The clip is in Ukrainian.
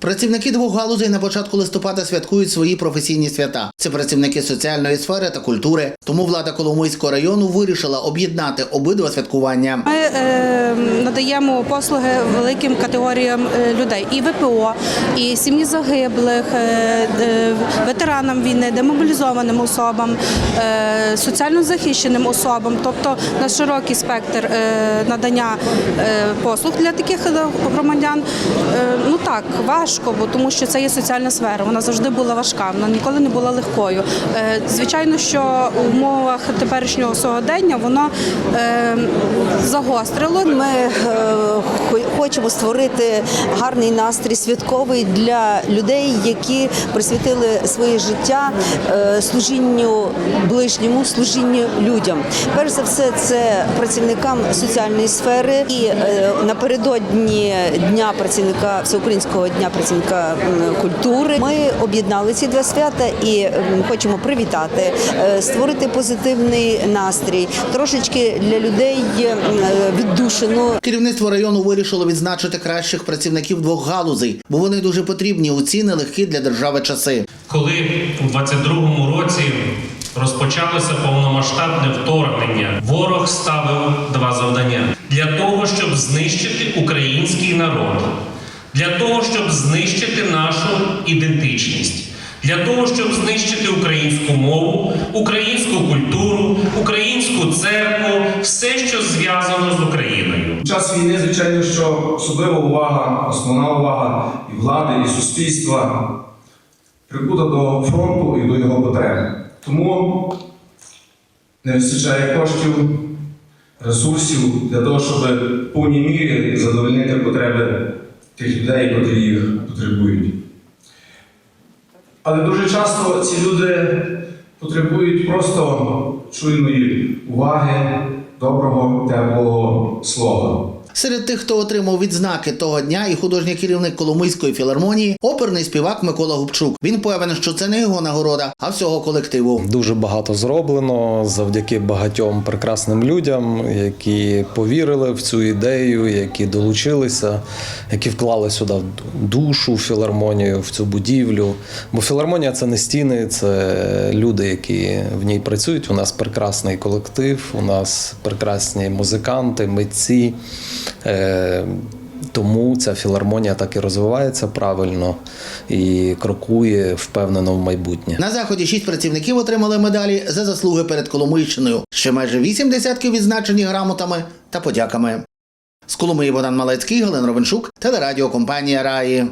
Працівники двох галузей на початку листопада святкують свої професійні свята. Це працівники соціальної сфери та культури. Тому влада Коломийського району вирішила об'єднати обидва святкування. Ми е, надаємо послуги великим категоріям е, людей і ВПО, і сім'ї загиблих, е, е, ветеранам війни, демобілізованим особам, е, соціально захищеним особам, тобто на широкий спектр е, надання е, послуг для таких громадян. Е, ну так, важко, бо тому що це є соціальна сфера. Вона завжди була важка, вона ніколи не була легкою. Е, звичайно, що в умовах теперішнього сьогодення воно е, загострило. Ми е, хочемо створити гарний настрій святковий для людей, які присвятили своє життя е, служінню ближньому, служінню людям. Перш за все, це працівникам соціальної сфери. І е, напередодні дня працівника всеукраїнського дня працівника культури. Ми об'єднали ці два свята і хочемо привітати, е, створити позитивний настрій, трошечки для людей віддушину. Керівництво району вирішило відзначити кращих працівників двох галузей, бо вони дуже потрібні у ці нелегкі для держави часи. Коли у 22-му році розпочалося повномасштабне вторгнення, ворог ставив два завдання для того, щоб знищити український народ, для того, щоб знищити нашу ідентичність. Для того, щоб знищити українську мову, українську культуру, українську церкву, все, що зв'язано з Україною. В час війни, звичайно, що особлива увага, основна увага і влади, і суспільства прикута до фронту і до його потреб. Тому не вистачає коштів, ресурсів для того, щоб в повній мірі задовольнити потреби тих людей, котрі їх потребують. Але дуже часто ці люди потребують просто чуйної уваги, доброго, теплого слова. Серед тих, хто отримав відзнаки того дня, і художній керівник Коломийської філармонії, оперний співак Микола Губчук. Він певен, що це не його нагорода, а всього колективу. Дуже багато зроблено завдяки багатьом прекрасним людям, які повірили в цю ідею, які долучилися, які вклали сюди душу філармонію, в цю будівлю. Бо філармонія це не стіни, це люди, які в ній працюють. У нас прекрасний колектив, у нас прекрасні музиканти, митці. Е, Тому ця філармонія так і розвивається правильно і крокує впевнено в майбутнє. На заході шість працівників отримали медалі за заслуги перед Коломийщиною. Ще майже вісім десятків відзначені грамотами та подяками. З Коломиї Богдан Малецький, Галина Ровеншук, телерадіокомпанія Раї.